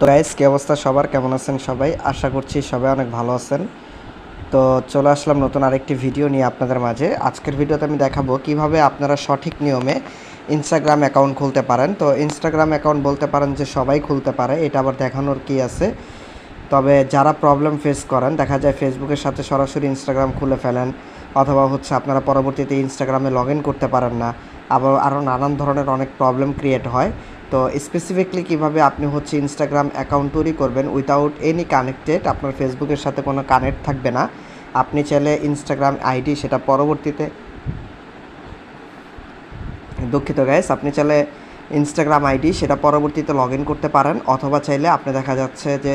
তো গাইস কি অবস্থা? সবার কেমন আছেন সবাই? আশা করছি সবাই অনেক ভালো আছেন। তো চলে আসলাম নতুন আরেকটি ভিডিও নিয়ে আপনাদের মাঝে। আজকের ভিডিওতে আমি দেখাবো কীভাবে আপনারা সঠিক নিয়মে ইনস্টাগ্রাম অ্যাকাউন্ট খুলতে পারেন। তো ইনস্টাগ্রাম অ্যাকাউন্ট বলতে পারেন যে সবাই খুলতে পারে, এটা আবার দেখানোর কি আছে? তবে যারা প্রবলেম ফেস করেন, দেখা যায় ফেসবুকের সাথে সরাসরি ইনস্টাগ্রাম খুলে ফেলেন, অথবা হচ্ছে আপনারা পরবর্তীতে ইনস্টাগ্রামে লগ করতে পারেন না। আবার আরও নানান ধরনের অনেক প্রবলেম ক্রিয়েট হয়। তো স্পেসিফিকলি কীভাবে আপনি হচ্ছে ইনস্টাগ্রাম অ্যাকাউন্ট তৈরি করবেন উইথাউট এনি কানেক্টেড আপনার ফেসবুকের সাথে কোনো কানেক্ট থাকবে না। আপনি চাইলে ইনস্টাগ্রাম আইডি সেটা পরবর্তীতে দুঃখিত গ্যাস আপনি চাইলে ইনস্টাগ্রাম আইডি সেটা পরবর্তীতে লগ ইন করতে পারেন, অথবা চাইলে আপনি দেখা যাচ্ছে যে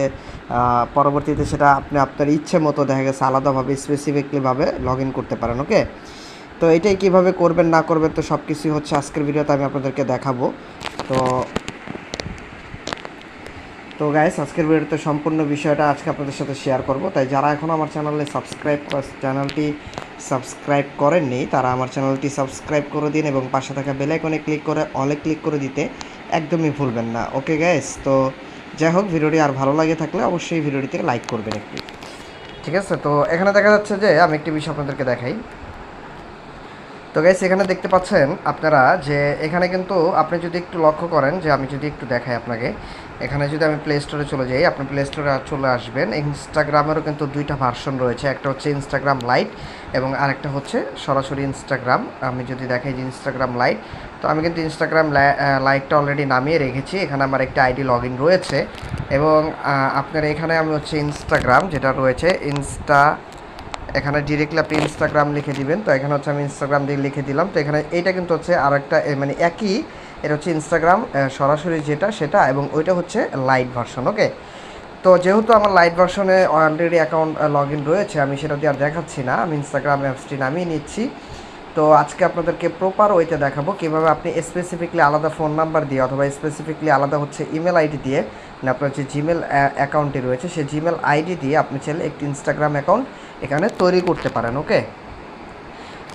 পরবর্তীতে সেটা আপনি আপনার ইচ্ছে মতো দেখা গেছে আলাদাভাবে স্পেসিফিকলিভাবে লগ ইন করতে পারেন ওকে তো এটাই কীভাবে করবেন, না করবেন, তো সব কিছুই হচ্ছে আজকের ভিডিওতে আমি আপনাদেরকে দেখাবো। তো তো গাইস আজকের ভিডিওতে সম্পূর্ণ বিষয়টা আজকে আপনাদের সাথে শেয়ার করব। তাই যারা এখনও আমার চ্যানেলে সাবস্ক্রাইব চ্যানেলটি সাবস্ক্রাইব করেননি, তারা আমার চ্যানেলটি সাবস্ক্রাইব করে দিন এবং পাশে থাকা বেল আইকনে ক্লিক করে অলে ক্লিক করে দিতে একদমই ভুলবেন না। ওকে গাইস তো যাই হোক, ভিডিওটি আর ভালো লাগে থাকলে অবশ্যই ভিডিওটিতে লাইক করবেন একটু। ঠিক আছে, তো এখানে দেখা যাচ্ছে যে আমি একটি বিষয় আপনাদেরকে দেখাই। তো গাইস এখানে দেখতে পাচ্ছেন আপনারা যে এখানে কিন্তু আপনি যদি একটু লক্ষ্য করেন, যে আমি যদি একটু দেখাই আপনাকে, এখানে যদি আমি প্লে স্টোরে চলে যাই, আপনি প্লে স্টোরে চলে আসবেন। ইনস্টাগ্রামেরও কিন্তু দুইটা ভার্সন রয়েছে, একটা হচ্ছে ইনস্টাগ্রাম লাইট এবং আরেকটা হচ্ছে সরাসরি ইনস্টাগ্রাম আমি যদি দেখাই যে ইনস্টাগ্রাম লাইট তো আমি কিন্তু ইনস্টাগ্রাম লাইটটা অলরেডি নামিয়ে রেখেছি। এখানে আমার একটা আইডি লগ রয়েছে এবং আপনার এখানে আমি হচ্ছে ইনস্টাগ্রাম যেটা রয়েছে ইনস্টা এখানে ডিরেক্টলি আপনি ইনস্টাগ্রাম লিখে দিবেন। তো এখানে হচ্ছে আমি ইনস্টাগ্রাম দিয়ে লিখে দিলাম। তো এখানে এইটা কিন্তু হচ্ছে আর একটা মানে একই, এটা হচ্ছে ইনস্টাগ্রাম সরাসরি যেটা সেটা এবং ওইটা হচ্ছে লাইট ভার্সন ওকে তো যেহেতু আমার লাইট ভার্সনে অলরেডি অ্যাকাউন্ট লগ রয়েছে, আমি সেটা দিয়ে আর দেখাচ্ছি না। আমি ইনস্টাগ্রাম অ্যাপসটি নামিয়ে নিচ্ছি। তো আজকে আপনাদেরকে প্রপার ওইতে দেখাবো কীভাবে আপনি স্পেসিফিকলি আলাদা ফোন নাম্বার দিয়ে অথবা স্পেসিফিকলি আলাদা হচ্ছে ইমেল আইডি দিয়ে মানে আপনার যে জিমেল অ্যাকাউন্টটি রয়েছে, সেই জিমেল আইডি দিয়ে আপনি চাইলে একটি ইনস্টাগ্রাম অ্যাকাউন্ট এখানে তৈরি করতে পারেন ওকে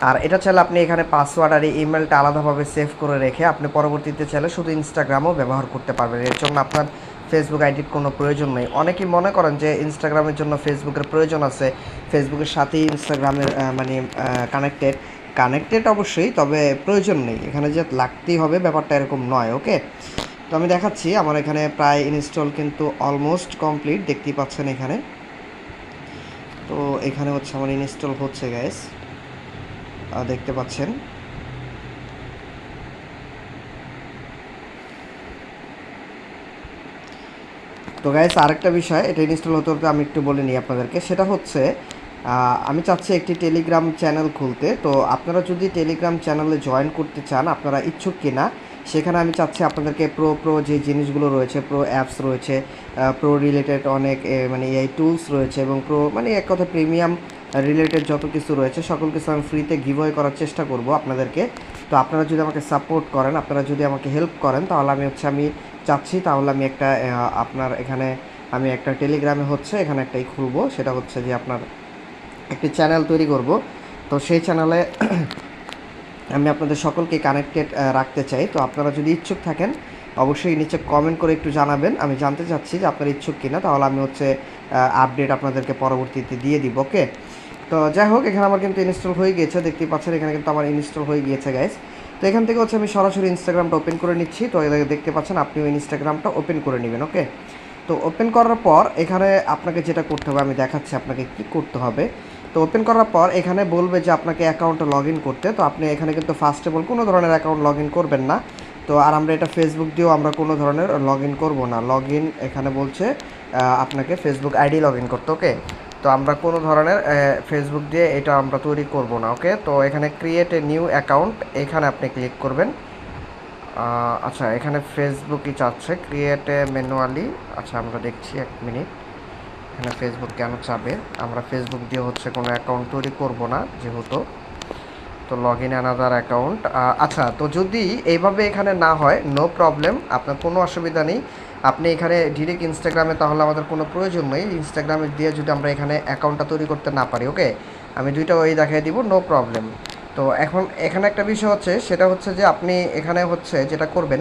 আর এটা চাইলে আপনি এখানে পাসওয়ার্ড আর ইমেলটা আলাদাভাবে সেভ করে রেখে আপনি পরবর্তীতে চাইলে শুধু ইনস্টাগ্রামও ব্যবহার করতে পারবেন। এর জন্য আপনার ফেসবুক আইডির কোনো প্রয়োজন নেই। অনেকেই মনে করেন যে ইনস্টাগ্রামের জন্য ফেসবুকের প্রয়োজন আছে। ফেসবুকের সাথেই ইনস্টাগ্রামের মানে কানেক্টেড কানেক্টেড অবশ্যই, তবে প্রয়োজন নেই। এখানে যে লাগতেই হবে ব্যাপারটা এরকম নয়, ওকে? তো আমি দেখাচ্ছি, আমার এখানে প্রায় ইনস্টল কিন্তু অলমোস্ট কমপ্লিট দেখতেই পাচ্ছেন এখানে। তো এখানে হচ্ছে আমার ইনস্টল হচ্ছে গ্যাস দেখতে পাচ্ছেন। তো গাইস আরেকটা বিষয়, এটা ইনস্টল হতে হতে আমি একটু বলে নিই আপনাদেরকে। সেটা হচ্ছে আমি চাচ্ছি একটি টেলিগ্রাম চ্যানেল খুলতে। তো আপনারা যদি টেলিগ্রাম চ্যানেলে জয়েন করতে চান, আপনারা ইচ্ছুক কিনা, সেখানে আমি চাচ্ছি আপনাদেরকে প্রো প্রো যে জিনিসগুলো রয়েছে প্রো অ্যাপস রয়েছে প্রো রিলেটেড অনেক মানে এই টুলস রয়েছে এবং প্রো মানে এক কথা প্রিমিয়াম রিলেটেড যত কিছু রয়েছে সকল কিছু আমি ফ্রিতে গিভওয়ে করার চেষ্টা করব আপনাদেরকে। তো আপনারা যদি আমাকে সাপোর্ট করেন, আপনারা যদি আমাকে হেল্প করেন, তাহলে আমি হচ্ছে, আমি চাচ্ছি তাহলে আমি একটা আপনার এখানে, আমি একটা টেলিগ্রামে হচ্ছে, এখানে একটাই খুলবো, সেটা হচ্ছে যে আপনার একটি চ্যানেল তৈরি করব। তো সেই চ্যানেলে আমি আপনাদের সকলকে কানেক্টেড রাখতে চাই। তো আপনারা যদি ইচ্ছুক থাকেন, অবশ্যই নিচে কমেন্ট করে একটু জানাবেন। আমি জানতে চাচ্ছি যে আপনারা ইচ্ছুক কিনা। তাহলে আমি হচ্ছে আপডেট আপনাদেরকে পরবর্তীতে দিয়ে দিব ওকে তো যাই হোক, এখানে আমার কিন্তু ইনস্টল হয়ে গিয়েছে। দেখতেই পাচ্ছেন, এখানে কিন্তু আমার ইনস্টল হয়ে গিয়েছে গাইস তো এখান থেকে হচ্ছে আমি সরাসরি ইনস্টাগ্রামটা ওপেন করে নিচ্ছি। তো এই দেখতে পাচ্ছেন, আপনিও ইনস্টাগ্রামটা ওপেন করে নেবেন ওকে তো ওপেন করার পর এখানে আপনাকে যেটা করতে হবে, আমি দেখাচ্ছি আপনাকে কি করতে হবে। তো ওপেন করার পর এখানে বলবে যে আপনাকে অ্যাকাউন্টে লগ করতে। তো আপনি এখানে কিন্তু ফার্স্ট অল কোনো ধরনের অ্যাকাউন্ট লগ করবেন না। তো আর আমরা এটা ফেসবুক দিয়েও আমরা কোনো ধরনের লগ ইন করব না। লগ ইন এখানে বলছে আপনাকে ফেসবুক আইডি লগ ইন করতে ওকে তো আমরা কোনো ধরনের ফেসবুক দিয়ে এটা আমরা তৈরি করব না ওকে তো এখানে ক্রিয়েট এ নিউ অ্যাকাউন্ট এখানে আপনি ক্লিক করবেন। আচ্ছা এখানে ফেসবুকই চাচ্ছে ক্রিয়েট এ ম্যানুয়ালি আচ্ছা আমরা দেখছি এক মিনিট এখানে ফেসবুক কেন চাবে আমরা ফেসবুক দিয়ে হচ্ছে কোনো অ্যাকাউন্ট তৈরি করব না, যেহেতু। তো লগ ইন অ্যানাদার অ্যাকাউন্ট আচ্ছা তো যদি এইভাবে এখানে না হয় নো প্রবলেম আপনার কোনো অসুবিধা নেই। আপনি এখানে ডিরেক্ট ইনস্টাগ্রামে তাহলে আমাদের কোনো প্রয়োজন নেই। ইনস্টাগ্রামে দিয়ে যদি আমরা এখানে অ্যাকাউন্টটা তৈরি করতে না পারি ওকে আমি দুইটা ওই দেখাই দিব নো প্রবলেম তো এখন এখানে একটা বিষয় হচ্ছে, সেটা হচ্ছে যে আপনি এখানে হচ্ছে যেটা করবেন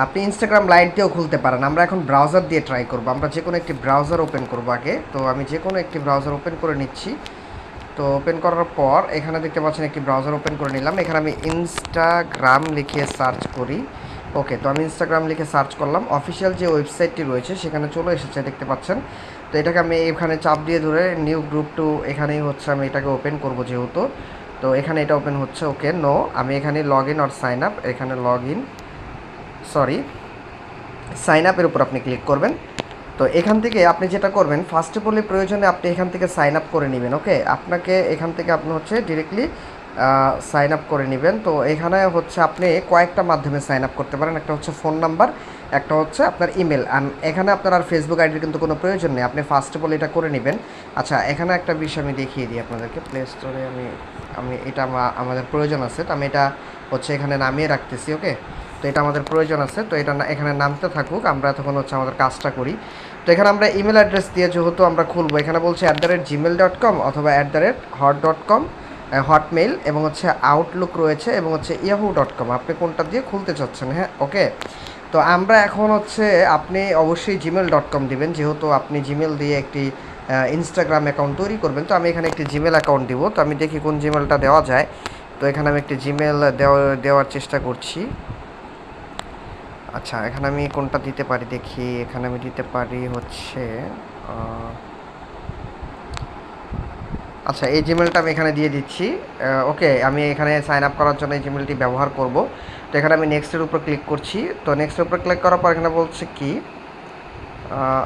আপনি ইনস্টাগ্রাম লাইট দিয়েও খুলতে পারেন। আমরা এখন ব্রাউজার দিয়ে ট্রাই করব। আমরা যে কোনো একটি ব্রাউজার ওপেন করব আগে। তো আমি যে কোনো একটি ব্রাউজার ওপেন করে নিচ্ছি। তো ওপেন করার পর এখানে দেখতে পাচ্ছেন একটি ব্রাউজার ওপেন করে নিলাম। এখানে আমি ইনস্টাগ্রাম লিখে সার্চ করি। ওকে তো আমি ইনস্টাগ্রাম লিখে সার্চ করলাম। অফিসিয়াল যে ওয়েবসাইটটি রয়েছে, সেখানে চলে এসেছে, দেখতে পাচ্ছেন। তো এটাকে আমি এখানে চাপ দিয়ে ধরে নিউ গ্রুপ টু এখানেই হচ্ছে আমি এটাকে ওপেন করব যেহেতু। তো এখানে এটা ওপেন হচ্ছে ওকে নো আমি এখানে log in or sign up এখানে লগ ইন সরি সাইন আপের উপর আপনি ক্লিক করবেন। তো এখান থেকে আপনি যেটা করবেন ফার্স্ট অফ অলে প্রয়োজনে আপনি এখান থেকে সাইন আপ করে নেবেন ওকে আপনাকে এখান থেকে আপনি হচ্ছে ডিরেক্টলি সাইন আপ করে নেবেন। তো এখানে হচ্ছে আপনি কয়েকটা মাধ্যমে সাইন আপ করতে পারেন। একটা হচ্ছে ফোন নাম্বার একটা হচ্ছে আপনার ইমেল আর এখানে আপনার আর ফেসবুক আইডির কিন্তু কোনো প্রয়োজন নেই। আপনি ফার্স্ট অফ অল এটা করে নেবেন। আচ্ছা এখানে একটা বিষয় আমি দেখিয়ে দিই আপনাদেরকে। প্লে স্টোরে আমি আমি এটা আমাদের প্রয়োজন আছে। তো আমি এটা হচ্ছে এখানে নামিয়ে রাখতেছি ওকে তো এটা আমাদের প্রয়োজন আছে, তো এটা এখানে নামতে থাকুক, আমরা তখন হচ্ছে আমাদের কাজটা করি। তো এখানে আমরা ইমেল অ্যাড্রেস দিয়ে যেহেতু আমরা খুলবো, এখানে বলছে at the rate Gmail dot com অথবা at the rate hot dot com Hotmail এবং হচ্ছে আউটলুক রয়েছে এবং হচ্ছে ইয়াহু ডট কম আপনি কোনটা দিয়ে খুলতে চাচ্ছেন হ্যাঁ? ওকে তো আমরা এখন হচ্ছে আপনি অবশ্যই জিমেল ডট কম দিবেন, যেহেতু আপনি জিমেল দিয়ে একটি ইনস্টাগ্রাম অ্যাকাউন্ট তৈরি করবেন, তো আমি এখানে একটি জিমেল অ্যাকাউন্ট দিব। তো আমি দেখি কোন জিমেলটা দেওয়া যায়। তো এখানে আমি একটি জিমেল দেওয়া দেওয়ার চেষ্টা করছি। আচ্ছা এখানে আমি কোনটা দিতে পারি দেখি। এখানে আমি দিতে পারি হচ্ছে আচ্ছা এই জিমেলটা আমি এখানে দিয়ে দিচ্ছি। ওকে, আমি এখানে সাইন আপ করার জন্য এই জিমেলটি ব্যবহার করব। তো এখানে আমি নেক্সটের উপর ক্লিক করছি। তো নেক্সটের উপর ক্লিক করার পর এখানে বলছে কি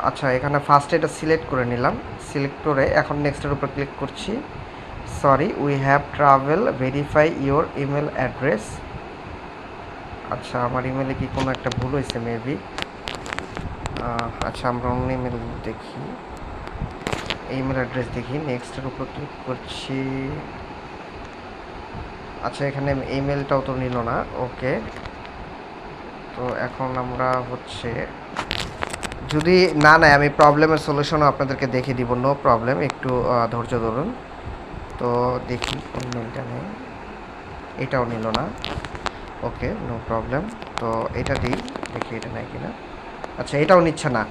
আচ্ছা এখানে ফার্স্ট এটা সিলেক্ট করে নিলাম। সিলেক্ট করে এখন নেক্সটের উপর ক্লিক করছি। Sorry we have travel verify your email address আচ্ছা আমার ইমেলে কি কোনো একটা ভুল হয়েছে মেবি আচ্ছা আমরা অন্য ইমেল দেখি। ইমেল অ্যাড্রেস দেখি নেক্সটের উপর ক্লিক করছি। আচ্ছা এখানে ইমেলটাও তো নিল না ওকে তো এখন আমরা হচ্ছে, যদি না নেয়, আমি প্রবলেমের সলিউশনও আপনাদেরকে দেখিয়ে দিব নো প্রবলেম একটু ধৈর্য ধরুন। তো দেখি কোন মেলটা নেই। এটাও নিল না। ওকে নো প্রবলেম তো এটা দিই, দেখি এটা নেয় কিনা। আচ্ছা এটাও নিচ্ছে না।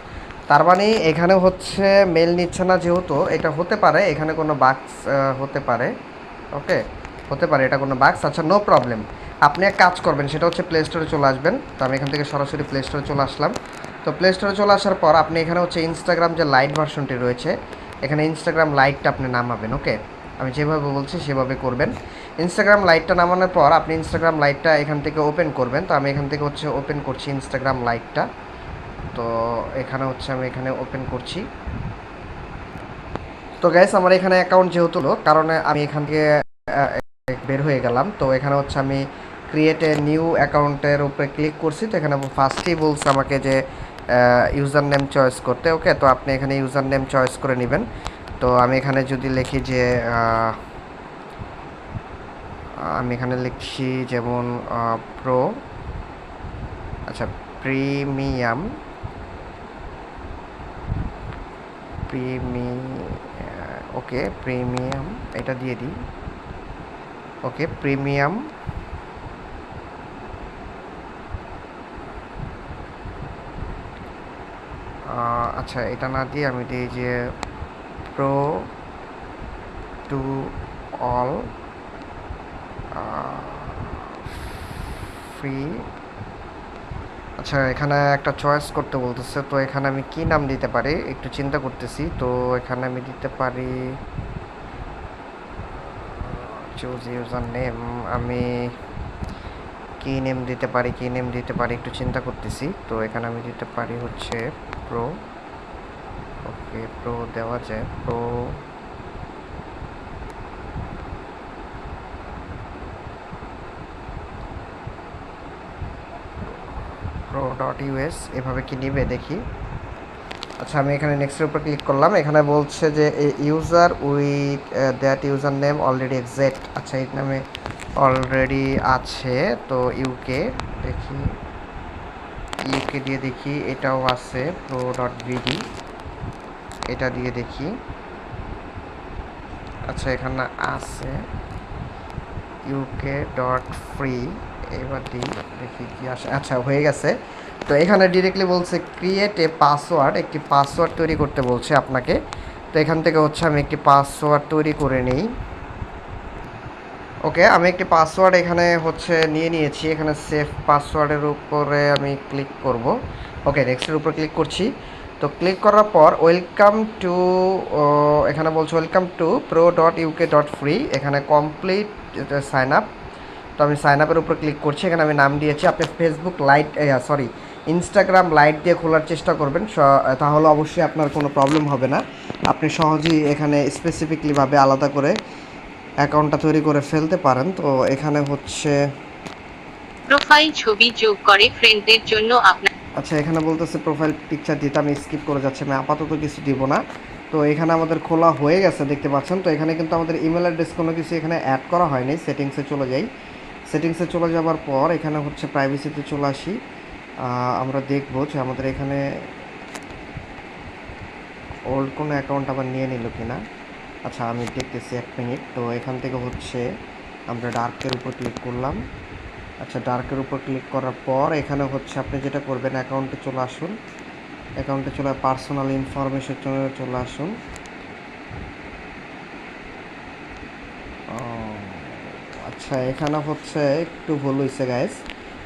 তার মানে এখানে হচ্ছে মেল নিচ্ছে না যেহেতু, এটা হতে পারে, এখানে কোনো বাক্স হতে পারে। ওকে হতে পারে, এটা কোনো বাক্স আচ্ছা নো প্রবলেম আপনি এক কাজ করবেন, সেটা হচ্ছে প্লে স্টোরে চলে আসবেন। তো আমি এখান থেকে সরাসরি প্লে স্টোরে চলে আসলাম। তো প্লে স্টোরে চলে আসার পর আপনি এখানে হচ্ছে ইনস্টাগ্রাম যে লাইট ভার্সনটি রয়েছে, এখানে ইনস্টাগ্রাম লাইটটা আপনি নামাবেন ওকে আমি যেভাবে বলছি, সেভাবে করবেন। ইনস্টাগ্রাম লাইটটা নামানোর পর আপনি ইনস্টাগ্রাম লাইটটা এখান থেকে ওপেন করবেন। তো আমি এখান থেকে হচ্ছে ওপেন করছি ইনস্টাগ্রাম লাইটটা তো এখানে হচ্ছে আমি এখানে ওপেন করছি। তো গ্যাস আমার এখানে অ্যাকাউন্ট যেহেতু হলো কারণে আমি এখান থেকে বের হয়ে গেলাম। তো এখানে হচ্ছে আমি ক্রিয়েট নিউ অ্যাকাউন্টের উপরে ক্লিক করছি। তো এখানে ফার্স্টেই বলছে আমাকে যে ইউজার নেম চয়েস করতে। ওকে তো আপনি এখানে ইউজার নেম চয়েস করে নেবেন। তো আমি এখানে যদি লিখি যে আমি এখানে লিখছি যেমন প্রো আচ্ছা প্রিমিয়াম প্রিমি ওকে প্রিমিয়াম এটা দিয়ে দিই ওকে প্রিমিয়াম আচ্ছা এটা না দিয়ে আমি দিই যে প্রো টু অল ফ্রি আচ্ছা এখানে একটা চয়েস করতে বলতেছে, তো এখানে আমি কি নাম দিতে পারি? একটু চিন্তা করতেছি, তো এখানে আমি দিতে পারি চুজ ইউজার নেম আমি কি নেম দিতে পারি, কি নেম দিতে পারি, একটু চিন্তা করতেছি, তো এখানে আমি দিতে পারি হচ্ছে প্রো ওকে প্রো দেওয়া যায় প্রো প্রো ডট ইউএস এভাবে কি নিবে দেখি। আচ্ছা আমি এখানে নেক্সটের উপর ক্লিক করলাম। এখানে বলছে যে user with that user name already exact আচ্ছা এই নামে অলরেডি আছে, তো ইউকে দেখি। ইউকে দিয়ে দেখি, এটাও আছে প্রো ডট বিডি এটা দিয়ে দেখি। আচ্ছা এখানে আছে ইউকে ডট ফ্রি এবার দিই, দেখি কি আসে। আচ্ছা হয়ে গেছে। তো এখানে ডিরেক্টলি বলছে ক্রিয়েট এ পাসওয়ার্ড একটি পাসওয়ার্ড তৈরি করতে বলছে আপনাকে। তো এখান থেকে হচ্ছে আমি একটি পাসওয়ার্ড তৈরি করে নিই। ওকে, আমি একটি পাসওয়ার্ড এখানে হচ্ছে নিয়ে নিয়েছি। এখানে সেফ পাসওয়ার্ডের উপরে আমি ক্লিক করব। ওকে নেক্সটের উপর ক্লিক করছি। তো ক্লিক করার পর ওয়েলকাম টু এখানে বলছে welcome to pro dot UK dot free এখানে কমপ্লিট সাইন আপ তো আমি সাইন আপের উপর ক্লিক করছি, এখানে আমি নাম দিয়েছি, আপনি Facebook lite sorry Instagram lite দিয়ে খোলার চেষ্টা করবেন তাহলে অবশ্যই আপনার কোনো প্রবলেম হবে না। আপনি সহজেই এখানে স্পেসিফিকলিভাবে আলাদা করে অ্যাকাউন্টটা তৈরি করে ফেলতে পারেন। তো এখানে হচ্ছে প্রোফাইল ছবি যোগ করে ফ্রেন্ডদের জন্য আপনার আচ্ছা এখানে বলতেছে প্রোফাইল পিকচার দিতে আমি স্কিপ করে যাচ্ছি, আমি আপাতত কিছু দিব না। তো এখানে আমাদের খোলা হয়ে গেছে, দেখতে পাচ্ছেন। তো এখানে কিন্তু আমাদের ইমেল অ্যাড্রেস কোনো কিছু এখানে অ্যাড করা হয়নি সেটিংসে চলে যাই। সেটিংসে চলে যাওয়ার পর এখানে হচ্ছে প্রাইভেসিতে চলে আসি। আমরা দেখব যে আমাদের এখানে ওল্ড কোনো অ্যাকাউন্ট আবার নিয়ে নিল কিনা। আচ্ছা আমি দেখতেছি এক মিনিট তো এখান থেকে হচ্ছে আমরা ডার্কের উপর ক্লিক করলাম। আচ্ছা ডার্কের উপর ক্লিক করার পর এখানে হচ্ছে আপনি যেটা করবেন অ্যাকাউন্টে চলে আসুন। অ্যাকাউন্টে চলে পার্সোনাল ইনফরমেশন চলে আসুন। আচ্ছা এখানে হচ্ছে একটু ভুল হয়েছে গাইস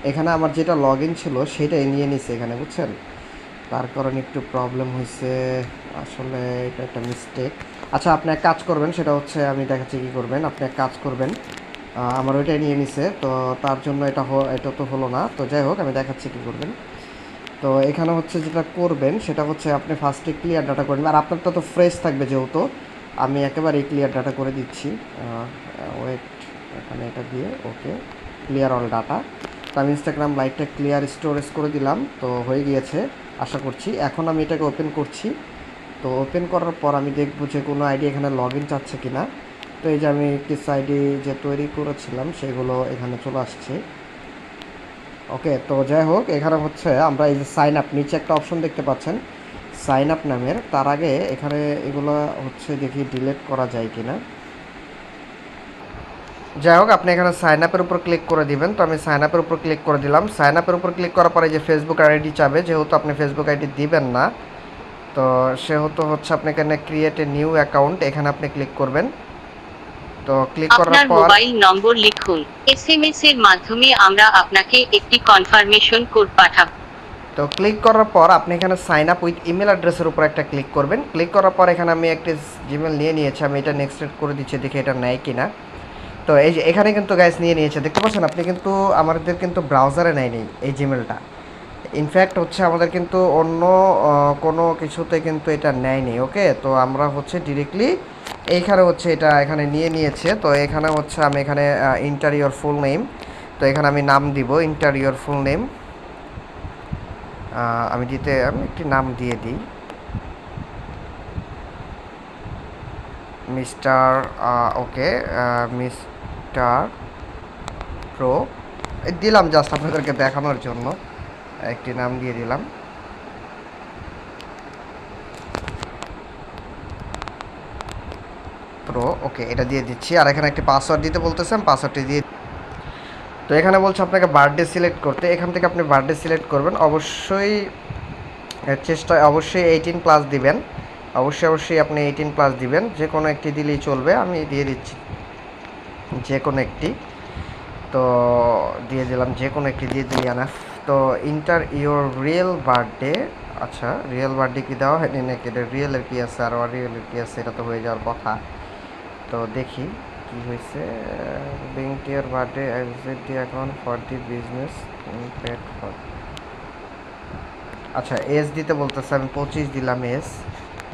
এখানে আমার যেটা লগ ছিল সেটাই নিয়ে নিছে এখানে, বুঝছেন? তার কারণে একটু প্রবলেম হয়েছে আসলে এটা একটা মিস্টেক আচ্ছা আপনি এক কাজ করবেন, সেটা হচ্ছে আমি দেখাচ্ছি কী করবেন। আপনি এক কাজ করবেন আমার ওইটাই নিয়ে নিছে। তো তার জন্য এটা এটা তো হলো না। তো যাই হোক, আমি দেখাচ্ছি কী করবেন। তো এখানে হচ্ছে যেটা করবেন, সেটা হচ্ছে আপনি ফার্স্টে ক্লিয়ার ডাটা করবেন আর আপনারটা তো ফ্রেশ থাকবে যেহেতু। আমি একেবারেই ক্লিয়ার ডাটা করে দিচ্ছি। ওয়েট এখানে এটা দিয়ে ওকে ক্লিয়ার অল ডাটা তো আমি ইনস্টাগ্রাম লাইটটা ক্লিয়ার স্টোরেজ করে দিলাম। তো হয়ে গিয়েছে, আশা করছি। এখন আমি এটাকে ওপেন করছি। তো ওপেন করার পর আমি দেখব যে কোনো আইডি এখানে লগ ইন চাচ্ছে কিনা। তো এই যে আমি একটি সাইডে যে তৈরি করেছিলাম, সেগুলো এখানে চলে আসছে। ওকে তো যাই হোক, এখানে হচ্ছে আমরা এই যে সাইন আপ নিচে একটা অপশন দেখতে পাচ্ছেন। সাইন আপ নামের, তার আগে এখানে এগুলো হচ্ছে দেখি ডিলিট করা যায় কি না যাই হোক, আপনি এখানে সাইন আপের উপর ক্লিক করে দিবেন। তো আমি সাইন আপের উপর ক্লিক করে দিলাম। সাইন আপের উপর ক্লিক করার পরে যে ফেসবুক আইডি চাবে, যেহেতু আপনি ফেসবুক আইডি দিবেন না, তো সেহেতু হচ্ছে আপনি এখানে ক্রিয়েট এ নিউ অ্যাকাউন্ট এখানে আপনি ক্লিক করবেন। তো ক্লিক করার আপনার পর মোবাইল নম্বর লিখুন। এসএমএস এর মাধ্যমে আমরা আপনাকে একটি কনফার্মেশন কোড পাঠাবো। তো ক্লিক করার পর আপনি এখানে সাইন আপ উইথ ইমেল অ্যাড্রেসের উপর একটা ক্লিক করবেন। ক্লিক করার পর এখানে আমি একটি জিমেল নিয়ে নিয়েছি আমি এটা নেক্সট করে দিচ্ছি দেখি এটা নেয় কিনা। তো এই যে এখানে কিন্তু গ্যাস নিয়ে নিয়েছে দেখতে পাচ্ছেন? আপনি কিন্তু আমাদের কিন্তু ব্রাউজারে নেয়নি এই জিমেলটা ইনফ্যাক্ট হচ্ছে আমাদের কিন্তু অন্য কোনো কিছুতে কিন্তু এটা নেয়নি ওকে তো আমরা হচ্ছে ডিরেক্টলি এইখানে হচ্ছে এটা এখানে নিয়ে নিয়েছে। তো এখানে হচ্ছে আমি এখানে ইন্টারিয়র ফুল নেম তো এখানে আমি নাম দিব ইন্টারিয়র ফুল নেম আমি দিতে, আমি একটি নাম দিয়ে দিই। Mister okay mister pro. দিলাম জাস্ট আপনাদেরকে দেখানোর জন্য। একটি নাম দিয়ে দিলাম। প্রো ওকে এটা দিয়ে দিচ্ছি। আর এখানে একটি পাসওয়ার্ড দিতে বলতেছেন পাসওয়ার্ডটি দিয়ে তো এখানে বলছে আপনাকে বার্থডে সিলেক্ট করতে। এখান থেকে আপনি বার্থডে সিলেক্ট করবেন। অবশ্যই চেষ্টা অবশ্যই এইটিন প্লাস দিবেন। অবশ্যই অবশ্যই আপনি এইটিন প্লাস দিবেন। যে কোনো একটি দিলেই চলবে। আমি দিয়ে দিচ্ছি যে কোনো একটি। তো, দিয়ে দিলাম যে কোনো একটি, দিয়ে দিই আনাফ তো ইন্টার ইওর রিয়েল বার্থডে আচ্ছা রিয়েল বার্থডে কি দেওয়া হয়নি নাকি? এটা রিয়েলের কি আছে? আর রিয়েলের কি আছে? এটা তো হয়ে যাওয়ার কথা। তো দেখি কি হয়েছে। Being tier birthday exit the account for the business paid for আচ্ছা এস দিতে বলতেছে, আমি পঁচিশ দিলাম এস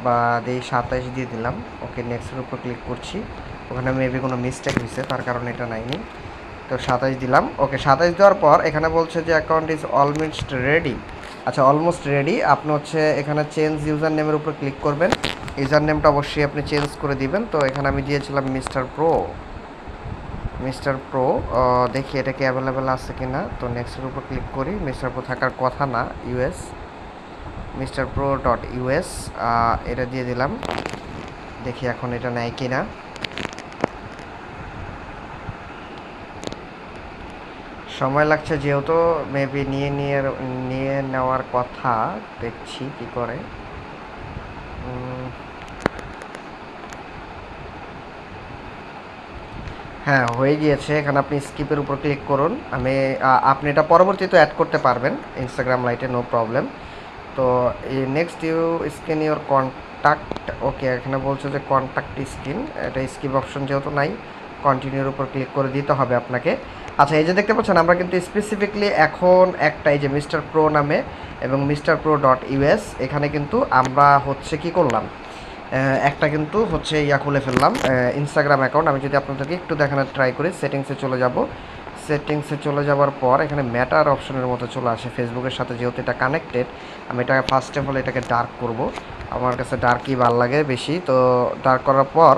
বা এই সাতাইশ দিয়ে দিলাম। ওকে নেক্সটের উপর ক্লিক করছি। ওখানে মেবি কোনো মিস্টেক হয়েছে, তার কারণে এটা নাইনি তো সাতাইশ দিলাম। ওকে সাতাইশ দেওয়ার পর এখানে বলছে যে অ্যাকাউন্ট ইজ অলমোস্ট রেডি আচ্ছা অলমোস্ট রেডি আপনি হচ্ছে এখানে চেঞ্জ ইউজার নেমের উপর ক্লিক করবেন। ইউজার নেমটা অবশ্যই আপনি চেঞ্জ করে দিবেন। তো এখানে আমি দিয়েছিলাম মিস্টার প্রো মিস্টার প্রো দেখি এটা কি অ্যাভেলেবেল আছে কি না তো নেক্সটের উপর ক্লিক করি। মিস্টার প্রো থাকার কথা না US mister pro dot US এটা দিয়ে দিলাম। দেখি এখন এটা নেয় কি না সময় লাগছে যেহেতু মেবি নিয়ে নিয়ে নিয়ে নেওয়ার কথা, দেখছি কি করে। হ্যাঁ হয়ে গিয়েছে। এখানে আপনি স্কিপের উপর ক্লিক করুন। আমি আপনি এটা পরবর্তীতে অ্যাড করতে পারবেন। ইনস্টাগ্রাম লাইটে নো প্রবলেম তো next you screen your contact okay এখানে বলছে যে কন্ট্যাক্ট স্ক্রিন এটা স্কিপ অপশন যেহেতু নাই কন্টিনিউর উপর ক্লিক করে দিতে হবে আপনাকে। আচ্ছা এই যে দেখতে পাচ্ছেন, আমরা কিন্তু স্পেসিফিকলি এখন একটা এই যে মিস্টার প্রো নামে এবং মিস্টার প্রো ডট ইউএস এখানে কিন্তু আমরা হচ্ছে কি করলাম? একটা কিন্তু হচ্ছে ইয়া খুলে ফেললাম ইনস্টাগ্রাম অ্যাকাউন্ট আমি যদি আপনাদেরকে একটু দেখানোর ট্রাই করি সেটিংসে চলে যাব। সেটিংসে চলে যাওয়ার পর এখানে ম্যাটার অপশনের মতো চলে আসে। ফেসবুকের সাথে যেহেতু এটা কানেক্টেড আমি এটা ফার্স্ট অফ অল এটাকে ডার্ক করব। আমার কাছে ডার্কই ভালো লাগে বেশি। তো ডার্ক করার পর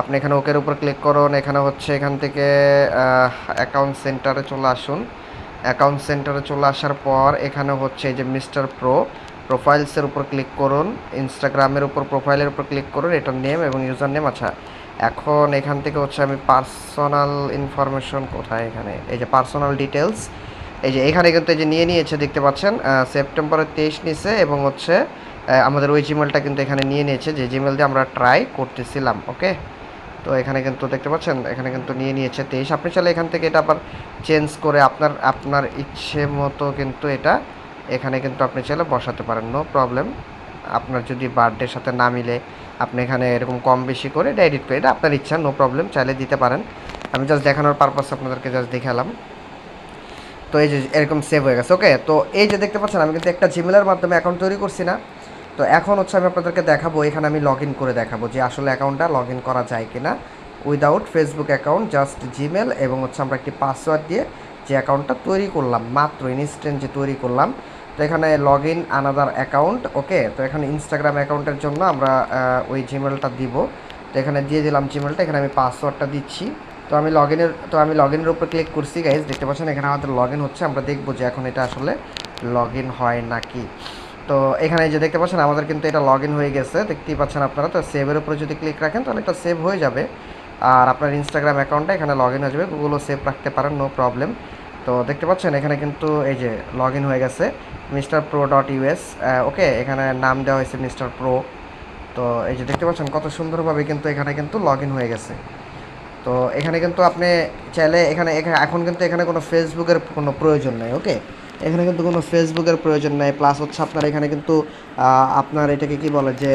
আপনি এখানে ওকের উপর ক্লিক করুন। এখানে হচ্ছে এখান থেকে অ্যাকাউন্ট সেন্টারে চলে আসুন। অ্যাকাউন্ট সেন্টারে চলে আসার পর এখানে হচ্ছে যে মিস্টার প্রো প্রোফাইলসের উপর ক্লিক করুন। ইনস্টাগ্রামের উপর প্রোফাইলের উপর ক্লিক করুন। এটার নেম এবং ইউজার নেম আচ্ছা। এখন এখান থেকে হচ্ছে আমি পার্সোনাল ইনফরমেশন কোথায় এখানে? এই যে পার্সোনাল ডিটেলস এই যে এখানে কিন্তু এই যে নিয়ে নিয়েছে, দেখতে পাচ্ছেন সেপ্টেম্বরের তেইশ নিছে এবং হচ্ছে আমাদের ওই জিমেলটা কিন্তু এখানে নিয়ে নিয়েছে। যে জিমেল দিয়ে আমরা ট্রাই করতেছিলাম ওকে তো এখানে কিন্তু দেখতে পাচ্ছেন, এখানে কিন্তু নিয়ে নিয়েছে তেইশ। আপনি চাইলে এখান থেকে এটা আবার চেঞ্জ করে আপনার আপনার ইচ্ছে মতো কিন্তু এটা এখানে কিন্তু আপনি চাইলে বসাতে পারেন নো প্রবলেম আপনার যদি বার্থডের সাথে না মিলে, আপনি এখানে এরকম কম বেশি করে এটা করে, এটা আপনার ইচ্ছা নো প্রবলেম চাইলে দিতে পারেন। আমি জাস্ট দেখানোর পারপাস আপনাদেরকে জাস্ট দেখালাম। তো এই যে এরকম সেভ হয়ে গেছে ওকে তো এই যে দেখতে পাচ্ছেন, আমি কিন্তু একটা জিমেলের মাধ্যমে অ্যাকাউন্ট তৈরি করছি না। তো এখন হচ্ছে আমি আপনাদেরকে দেখাবো, এখানে আমি লগ করে দেখাবো যে আসলে অ্যাকাউন্টটা লগ করা যায় কিনা। Without Facebook account just Gmail এবং হচ্ছে আমরা একটি পাসওয়ার্ড দিয়ে যে অ্যাকাউন্টটা তৈরি করলাম, মাত্র ইনস্ট্যান্ট যে তৈরি করলাম। তো এখানে log in another account okay তো এখানে ইনস্টাগ্রাম অ্যাকাউন্টের জন্য আমরা ওই জিমেলটা দিব। তো এখানে দিয়ে দিলাম জিমেলটা এখানে আমি পাসওয়ার্ডটা দিচ্ছি। তো আমি লগ ইনের তো আমি লগ ইনের উপর ক্লিক করছি গাইজ দেখতে পাচ্ছেন? এখানে আমাদের লগ ইন হচ্ছে, আমরা দেখব যে এখন এটা আসলে লগ ইন হয় নাকি। তো এখানে যে দেখতে পাচ্ছেন, আমাদের কিন্তু এটা লগ হয়ে গেছে, দেখতেই পাচ্ছেন আপনারা। তো সেভের উপরে যদি ক্লিক রাখেন, তাহলে এটা সেভ হয়ে যাবে। আর আপনার ইনস্টাগ্রাম অ্যাকাউন্টটা এখানে লগ হয়ে যাবে গুগলও সেভ রাখতে পারেন নো প্রবলেম তো দেখতে পাচ্ছেন, এখানে কিন্তু এই যে লগ হয়ে গেছে mister pro dot US okay এখানে নাম দেওয়া হয়েছে মিস্টার প্রো তো এই যে দেখতে পাচ্ছেন, কত সুন্দরভাবে কিন্তু এখানে কিন্তু লগ হয়ে গেছে। তো এখানে কিন্তু আপনি চাইলে এখানে এখন কিন্তু এখানে কোনো ফেসবুকের কোনো প্রয়োজন নেই ওকে এখানে কিন্তু কোনো ফেসবুকের প্রয়োজন নেই। প্লাস হচ্ছে আপনার এখানে কিন্তু আপনার এটাকে কি বলে যে,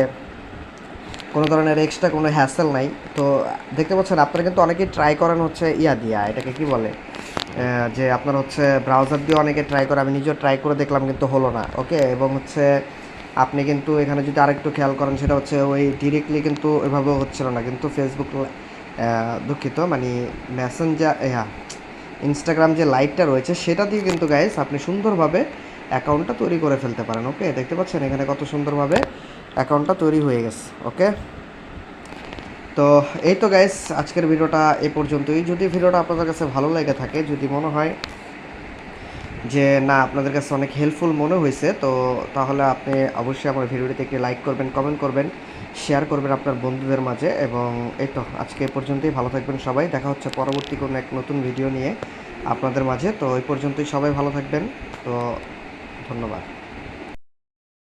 কোনো ধরনের এক্সট্রা কোনো হ্যাসেল নাই। তো দেখতে পাচ্ছেন, আপনারা কিন্তু অনেকেই ট্রাই করেন হচ্ছে ইয়া দিয়া, এটাকে কি বলে যে আপনার হচ্ছে ব্রাউজার দিয়ে অনেকে ট্রাই করে, আমি নিজেও ট্রাই করে দেখলাম কিন্তু হলো না ওকে এবং হচ্ছে আপনি কিন্তু এখানে যদি আরেকটু খেয়াল করেন, সেটা হচ্ছে ওই ডিরেক্টলি কিন্তু ওইভাবে হচ্ছিল না। কিন্তু ফেসবুক দুঃখিত মানে মেসেঞ্জার হ্যাঁ ইনস্টাগ্রাম যে লাইটটা রয়েছে, সেটা দিয়ে কিন্তু গাইস আপনি সুন্দরভাবে অ্যাকাউন্টটা তৈরি করে ফেলতে পারেন ওকে দেখতে পাচ্ছেন এখানে কত সুন্দরভাবে অ্যাকাউন্টটা তৈরি হয়ে গেছে ওকে তো এই তো গাইস আজকের ভিডিওটা এ পর্যন্তই। যদি ভিডিওটা আপনাদের কাছে ভালো লেগে থাকে, যদি মনে হয় যে, না, আপনাদের কাছে অনেক হেল্পফুল মনে হয়েছে, তো তাহলে আপনি অবশ্যই আমার ভিডিওটিতে একটি লাইক করবেন কমেন্ট করবেন শেয়ার করবেন আপনার বন্ধুদের মাঝে এবং এই তো, আজকে পর্যন্তই, ভালো থাকবেন সবাই, দেখা হচ্ছে পরবর্তী কোনো এক নতুন ভিডিও নিয়ে আপনাদের মাঝে, তো এই পর্যন্তই সবাই ভালো থাকবেন, তো ধন্যবাদ।